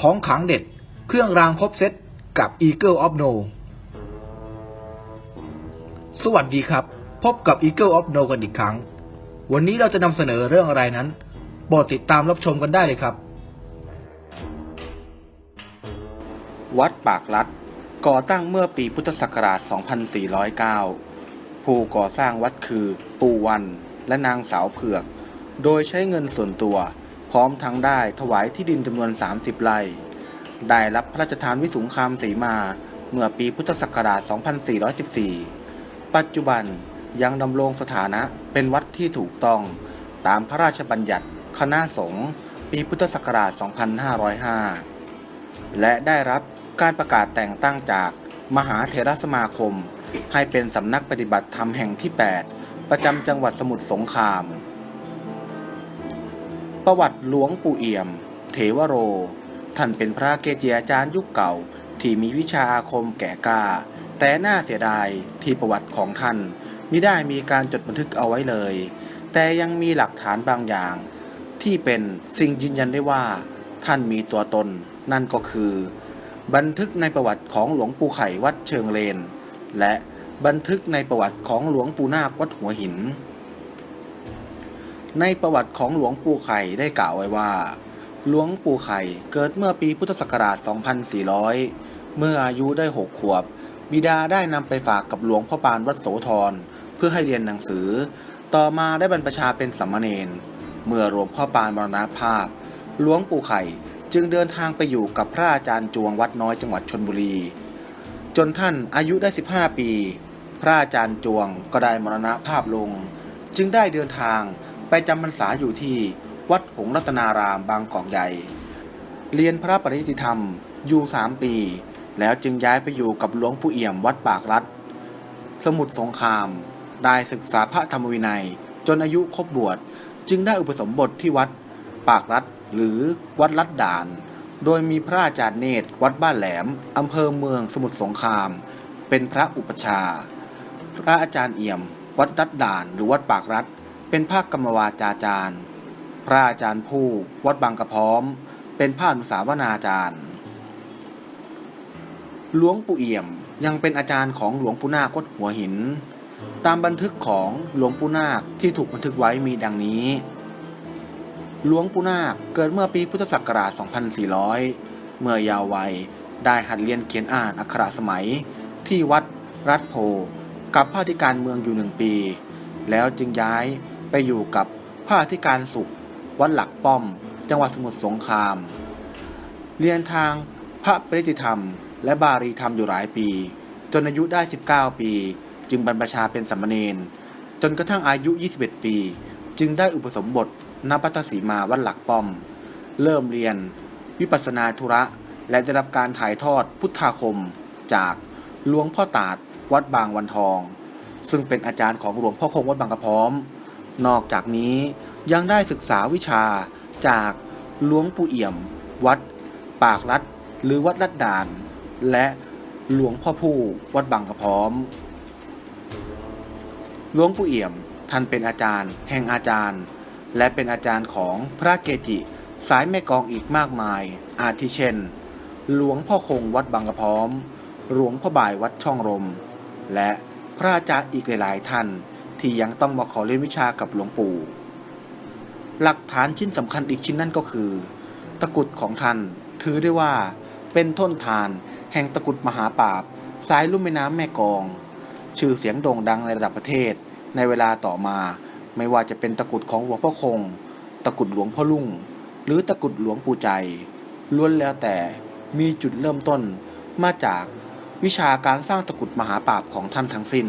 ของขังเด็ด เครื่องรางครบเซตกับ Eagle of No สวัสดีครับ พบกับ Eagle of No กันอีกครั้ง วันนี้เราจะนำเสนอเรื่องอะไรนั้นโปรดติดตามรับชมกันได้เลยครับ วัดปากลัด ก่อตั้งเมื่อปีพุทธศักราช 2409 ผู้ก่อสร้างวัดคือ ปู่วันและนางสาวเผือก โดยใช้เงินส่วนตัว พร้อมทั้งได้ถวายที่ดินจำนวน 30 ไร่ได้รับพระราชทานวิสุงคามสีมาเมื่อปีพุทธศักราช 2414 ปัจจุบันยังดำรงสถานะเป็นวัดที่ถูกต้องตามพระราชบัญญัติคณะสงฆ์ปีพุทธศักราช 2505 และได้รับการประกาศแต่งตั้งจากมหาเถรสมาคม ให้เป็นสำนักปฏิบัติธรรมแห่งที่ 8 ประจำจังหวัดสมุทรสงคราม ประวัติหลวงปู่เอี่ยมเถวโร ท่านเป็นพระเกจิอาจารย์ยุคเก่า ที่มีวิชาอาคมแก่กล้า แต่น่าเสียดายที่ประวัติของท่านมิได้มีการจดบันทึกเอาไว้เลย แต่ยังมีหลักฐานบางอย่าง ที่เป็นสิ่งยืนยันได้ว่า ท่านมีตัวตน นั่นก็คือ บันทึกในประวัติของหลวงปู่ไข่วัดเชิงเลน และบันทึกในประวัติของหลวงปู่นาควัดหัวหิน ในประวัติของหลวงปู่ไข่ได้กล่าวไว้ว่า หลวงปู่ไข่เกิดเมื่อปีพุทธศักราช 2400 เมื่ออายุได้ 6 ขวบ บิดาได้นำไปฝากกับหลวงพ่อปานวัดโสธร เพื่อให้เรียนหนังสือ ต่อมาได้บรรพชาเป็นสัมมาเนนเมื่อหลวงพ่อปานมรณภาพ หลวงปู่ไข่จึงเดินทางไปอยู่กับพระอาจารย์จวงวัดน้อยจังหวัดชนบุรี จนท่านอายุได้ 15 ปี พระอาจารย์จวงก็ได้มรณภาพลง จึงได้เดินทาง ไปจำพรรษาอยู่ที่วัดหงรัตนารามบางกอกใหญ่ เรียนพระปริยติธรรมอยู่สามปี แล้วจึงย้ายไปอยู่กับหลวงปู่เอี่ยมวัดปากรัฐสมุทรสงคราม ได้ศึกษาพระธรรมวินัย จนอายุครบบวชจึงได้อุปสมบทที่วัดปากรัฐหรือวัดลัดด่าน โดยมีพระอาจารย์เนตรวัดบ้านแหลมอำเภอเมืองสมุทรสงคราม เป็นพระอุปชา พระอาจารย์เอี่ยม วัดรัดด่าน หรือวัดปากรัฐ เป็นพระกรรมวาจาจารย์ พระอาจารย์ผู้วัดบางกระพร้อม เป็นพระอนุสาวนาจารย์ หลวงปู่เอี่ยมยังเป็นอาจารย์ของหลวงปู่นาควัดหัวหิน ตามบันทึกของหลวงปู่นาคที่ถูกบันทึกไว้มีดังนี้ หลวงปู่นาคเกิดเมื่อปีพุทธศักราช 2400 เมื่อยาววัยได้หัดเรียนเขียนอ่านอักขระสมัย ที่วัดรัฐโพกับพระอธิการเมืองอยู่หนึ่งปี แล้วจึงย้าย ไปอยู่กับพระอธิการสุข วัดหลักป้อม จังหวัดสมุทรสงคราม เรียนทางพระปริติธรรม และบาลีธรรมอยู่หลายปี จนอายุได้ 19 ปี จึงบรรพชาเป็นสามเณรจนกระทั่งอายุ 21 ปี จึงได้อุปสมบทณพัทสีมาวัดหลักป้อม เริ่มเรียน วิปัสสนาธุระ และได้รับการถ่ายทอดพุทธาคม จากหลวงพ่อตาดวัดบางวันทอง ซึ่งเป็นอาจารย์ของหลวงพ่อคงวัดบางกระพร้อม นอกจากนี้ยังได้ศึกษาวิชาจากหลวงปู่เอี่ยม วัด ปากรัดหรือวัดลัดด่าน และหลวงพ่อผู้วัดบางกระพร้อม หลวงปู่เอี่ยมท่านเป็นอาจารย์ แห่งอาจารย์ และเป็นอาจารย์ของพระเกจิสายแม่กองอีกมากมาย อาทิเช่น หลวงพ่อคงวัดบางกระพร้อม หลวงพ่อบ่ายวัดช่องลมและพระอาจารย์อีกหลายๆท่าน ที่ยังต้องมาขอเรียนวิชากับหลวงปู่ หลักฐานชิ้นสำคัญอีกชิ้นนั่นก็คือ ตะกุดของท่านถือได้ว่าเป็นต้นทาน แห่งตะกุดมหาปราบสายลุ่มแม่น้ำแม่กอง ชื่อเสียงโด่งดังในระดับประเทศ ในเวลาต่อมา ไม่ว่าจะเป็นตะกุดของหลวงพ่อคง ตะกุดหลวงพ่อลุ่ง หรือตะกุดหลวงปู่ใจ ล้วนแล้วแต่มีจุดเริ่มต้นมาจากวิชาการสร้างตะกุดมหาปราบของท่านทั้งสิ้น